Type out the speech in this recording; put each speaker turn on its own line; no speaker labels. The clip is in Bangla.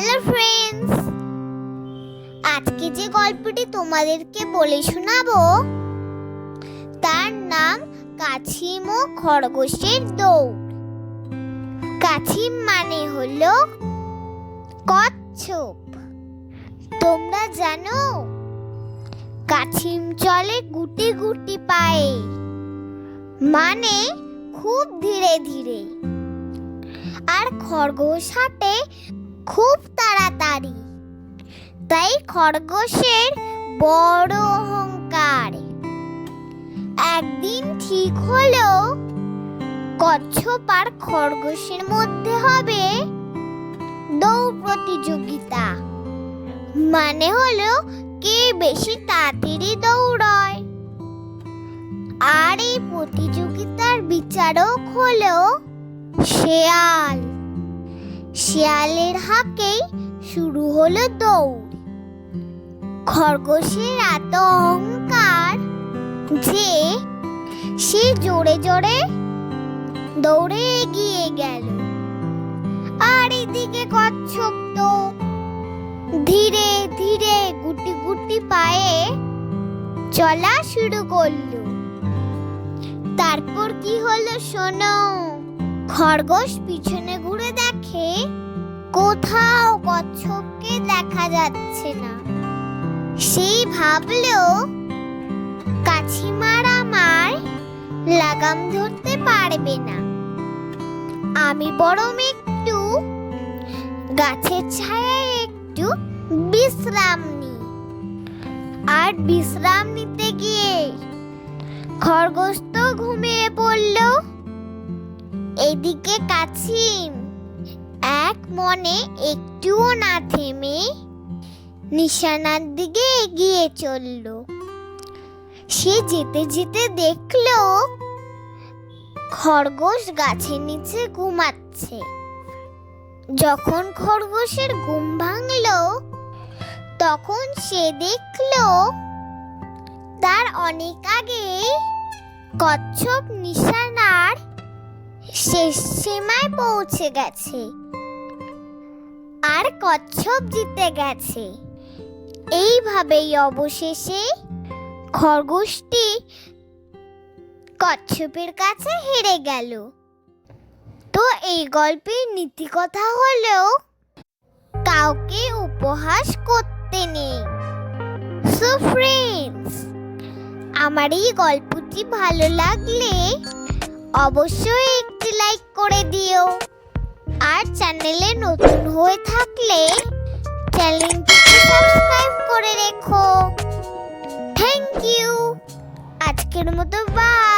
হ্যালো ফ্রেন্ডস, আজকে যে গল্পটি তোমাদেরকে বলে শোনাবো, তার নাম কাছিম ও খরগোশের দৌড়। কাছিম মানে হলো কচ্ছপ। তোমরা জানো, কাছিম চলে গুটি গুটি পায়ে মানে খুব ধীরে ধীরে। আর খরগোশ হাঁটে খুব তাড়াতাড়ি। তাই খরগোশের বড় অহংকার। একদিন ঠিক হলো কচ্ছপ আর খরগোশের মধ্যে হবে দৌড় প্রতিযোগিতা। মানে হলো, কে বেশি তাড়াতাড়ি দৌড়ায়। আর এই প্রতিযোগিতার বিচারক হলো শেয়াল। শেয়ালের হাঁকেই শুরু হলো দৌড়। খরগোশের এত অহংকার যে সে জোরে জোরে দৌড়ে এগিয়ে গেল। আর এদিকে কচ্ছপ তো ধীরে ধীরে গুটি গুটি পায়ে চলা শুরু করল। তারপর কি হলো শোনো, খরগোশ পিছনে ঘুরে দেখে কোথাও কচ্ছপকে দেখা যাচ্ছে না। সেই ভাবলো কাছিমার আমার লাগাম ধরতে পারবে না। আমি বরং একটু গাছের ছায়ায় একটু বিশ্রাম নিই। আর বিশ্রাম নিতে গিয়ে খরগোশ তো ঘুমিয়ে পড়ল। এদিকে কাছিম এক মনে একটুও না থেমে নিশানার দিকে এগিয়ে চলল। সে যেতে যেতে দেখল খরগোশ গাছের নিচে ঘুমাচ্ছে। যখন খরগোশের ঘুম ভাঙলো, তখন সে দেখল তার অনেক আগে কচ্ছপ নিশানার শেষ সীমায় পৌঁছে গেছে। আর কচ্ছপ জিতে গেছে। এইভাবেই অবশেষে খরগোশটি কচ্ছপের কাছে হেরে গেল। তো এই গল্পের নীতি কথা হলো কাউকে উপহাস করতে নেই। সো ফ্রেন্ডস আমার এই গল্পটি ভালো লাগলে অবশ্যই একটি লাইক করে দিও। আর চ্যানেলে নতুন হয়ে থাকলে চ্যানেলটিকে সাবস্ক্রাইব করে রেখো। থ্যাংক ইউ আজকের মতো বাই